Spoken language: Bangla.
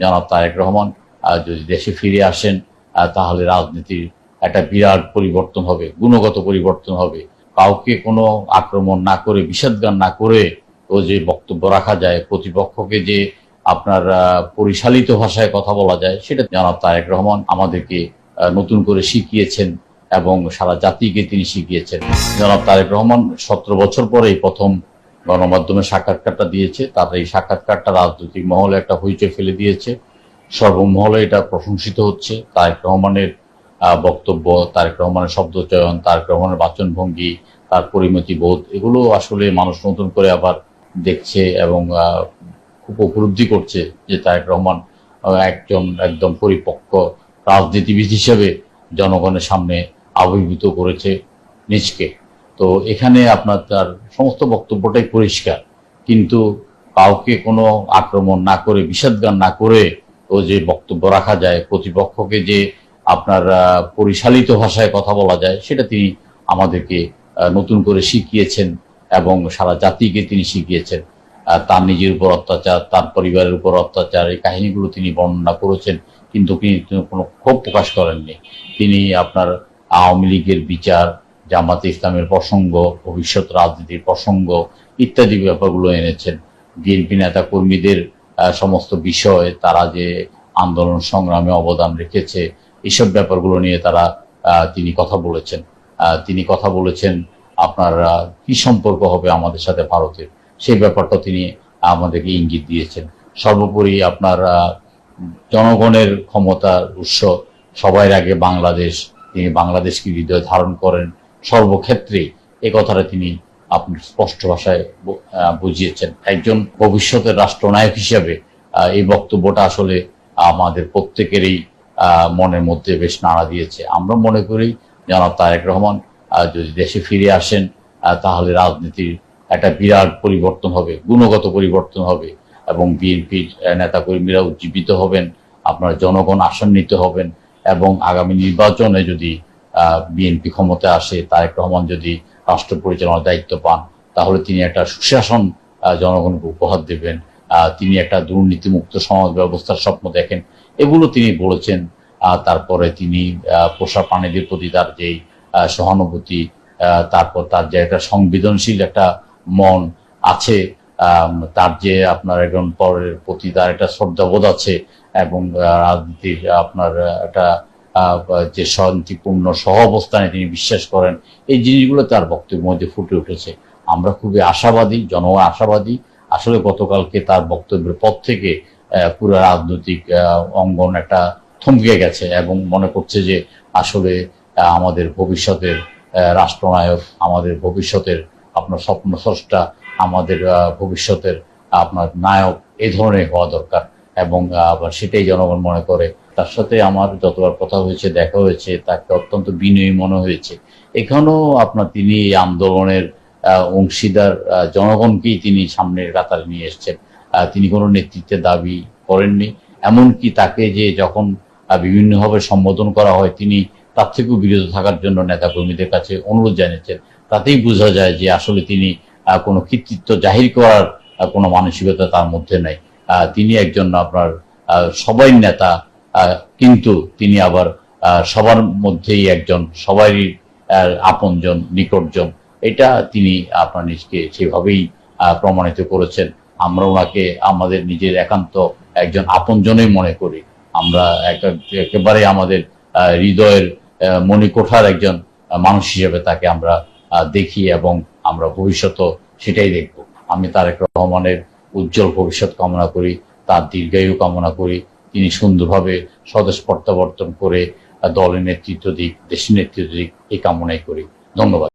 জনাব তারেক রহমান যদি দেশে ফিরে আসেন তাহলে রাজনীতির একটা বিরাট পরিবর্তন হবে, গুণগত পরিবর্তন হবে। কাউকে কোনো আক্রমণ না করে বিষাদগান না করে ও যে বক্তব্য রাখা যায়, প্রতিপক্ষকে যে আপনার পরিশালিত ভাষায় কথা বলা যায়, সেটা জনাব তারেক রহমান আমাদেরকে নতুন করে শিখিয়েছেন এবং সারা জাতিকে তিনি শিখিয়েছেন। জনাব তারেক রহমান, সতেরো বছর পরে প্রথম গণমাধ্যমে সাক্ষাৎকারটা দিয়েছে, তার এই সাক্ষাৎকারটা রাজনৈতিক মহলে একটা হইচই ফেলে দিয়েছে। সর্বমহলে এটা প্রশংসিত হচ্ছে। তারেক রহমানের বক্তব্য, তারেক রহমানের শব্দচয়ন তারেক রহমানের বাচনভঙ্গি, তার পরিমতি বোধ, এগুলো আসলে মানুষ নতুন করে আবার দেখছে এবং খুব উপলব্ধি করছে যে তারেক রহমান একজন একদম পরিপক্ক রাজনীতিবিদ হিসেবে জনগণের সামনে আবির্ভূত করেছে নিজকে। তো এখানে আপনার তার সমস্ত বক্তব্যটাই পরিষ্কার। কিন্তু কাউকে কোনো আক্রমণ না করে বিষাদগান না করে ও যে বক্তব্য রাখা যায়, প্রতিপক্ষকে যে আপনার পরিশালিত ভাষায় কথা বলা যায়, সেটা তিনি আমাদেরকে নতুন করে শিখিয়েছেন এবং সারা জাতিকে তিনি শিখিয়েছেন। তার নিজের উপর অত্যাচার, তার পরিবারের উপর অত্যাচার, এই কাহিনীগুলো তিনি বর্ণনা করেছেন, কিন্তু তিনি কোনো ক্ষোভ প্রকাশ করেননি। তিনি আপনার আওয়ামী লীগের বিচার জামাতে ইসলামের প্রসঙ্গ, ভবিষ্যৎ রাজনীতির প্রসঙ্গ ইত্যাদি ব্যাপারগুলো এনেছেন। বিএনপি নেতা কর্মীদের সমস্ত বিষয়, তারা যে আন্দোলন সংগ্রামে অবদান রেখেছে, এসব ব্যাপারগুলো নিয়ে তারা তিনি কথা বলেছেন। তিনি কথা বলেছেন, আপনার কি সম্পর্ক হবে আমাদের সাথে ভারতের? সেই ব্যাপারটা তিনি আমাদেরকে ইঙ্গিত দিয়েছেন। সর্বোপরি আপনার জনগণের ক্ষমতার উৎস সবার আগে বাংলাদেশ, তিনি বাংলাদেশকে হৃদয় ধারণ করেন। সর্বক্ষেত্রে এ কথাটা তিনি আপনি স্পষ্ট ভাষায় বুঝিয়েছেন। একজন ভবিষ্যতের রাষ্ট্রনায়ক হিসেবে এই বক্তব্যটা আসলে আমাদের প্রত্যেকেরই মনের মধ্যে বেশ নাড়া দিয়েছে। আমরা মনে করি, জনাব তারেক রহমান যদি দেশে ফিরে আসেন তাহলে রাজনীতির একটা বিরাট পরিবর্তন হবে, গুণগত পরিবর্তন হবে এবং বিএনপির নেতাকর্মীরা উজ্জীবিত হবেন, আপনার জনগণ আসন্নিত হবেন এবং আগামী নির্বাচনে যদি বিএনপি ক্ষমতায় আসে, তারেক রহমান যদি রাষ্ট্র পরিচালনার দায়িত্ব পান, তাহলে তিনি একটা সুশাসন জনগণকে উপহার দেবেন। তিনি একটা দুর্নীতিমুক্ত সমাজ ব্যবস্থার স্বপ্ন দেখেন। এগুলো তিনি বলেছেন তারপরে তিনি পোষা প্রাণীদের প্রতি তার যেই সহানুভূতি তারপর তার যে একটা সংবেদনশীল একটা মন আছে তার যে আপনার একজন পরের প্রতি তার একটা শ্রদ্ধাবোধ আছে এবং রাজনীতির আপনার একটা যে শান্তিপূর্ণ সহ অবস্থানে তিনি বিশ্বাস করেন, এই জিনিসগুলো তার বক্তব্যের মধ্যে ফুটে উঠেছে। আমরা খুবই আশাবাদী, জনগণ আশাবাদী। আসলে গতকালকে তার বক্তব্যের পর থেকে পুরো রাজনৈতিক অঙ্গন একটা থমকে গেছে এবং মনে করছে যে আসলে আমাদের ভবিষ্যতের রাষ্ট্রনায়ক, আমাদের ভবিষ্যতের আপনার স্বপ্ন স্রষ্টা, আমাদের ভবিষ্যতের আপনার নায়ক এ ধরনের হওয়া দরকার এবং সেটাই জনগণ মনে করে। তার সাথে আমার যতবার কথা হয়েছে, দেখা হয়েছে, তাকে অত্যন্ত বিনয়ী মনে হয়েছে। এখানেও আপনার তিনি এই আন্দোলনের অংশীদার জনগণকেই তিনি সামনের কাতারে নিয়ে এসেছেন। তিনি কোনো নেতৃত্বের দাবি করেননি। এমনকি তাকে যে যখন বিভিন্নভাবে সম্বোধন করা হয়, তিনি তার থেকেও বিরত থাকার জন্য নেতাকর্মীদের কাছে অনুরোধ জানিয়েছেন। তাতেই বোঝা যায় যে আসলে তিনি কোনো কৃতিত্ব জাহির করার কোনো মানসিকতা তার মধ্যে নাই। তিনি একজন আপনার সবাই নেতা কিন্তু তিনি আবার সবার মধ্যেই একজন, সবারই আপনজন, নিকটজন। এটা তিনি আপনার নিজকে সেভাবেই প্রমাণিত করেছেন। আমরা ওনাকে, আমাদের নিজের একান্ত একজন আপনজনই মনে করি। আমরা একেবারে আমাদের হৃদয়ের মণিকোঠার একজন মানুষ হিসেবে তাকে আমরা দেখি এবং আমরা ভবিষ্যৎ সেটাই দেখব। আমি তারেক রহমানের উজ্জ্বল ভবিষ্যৎ কামনা করি, তার দীর্ঘায়ু কামনা করি তিনি সুন্দরভাবে স্বদেশ প্রত্যাবর্তন করে দলের নেতৃত্ব দিক, দেশের নেতৃত্ব দিক এই কামনাই করি। ধন্যবাদ।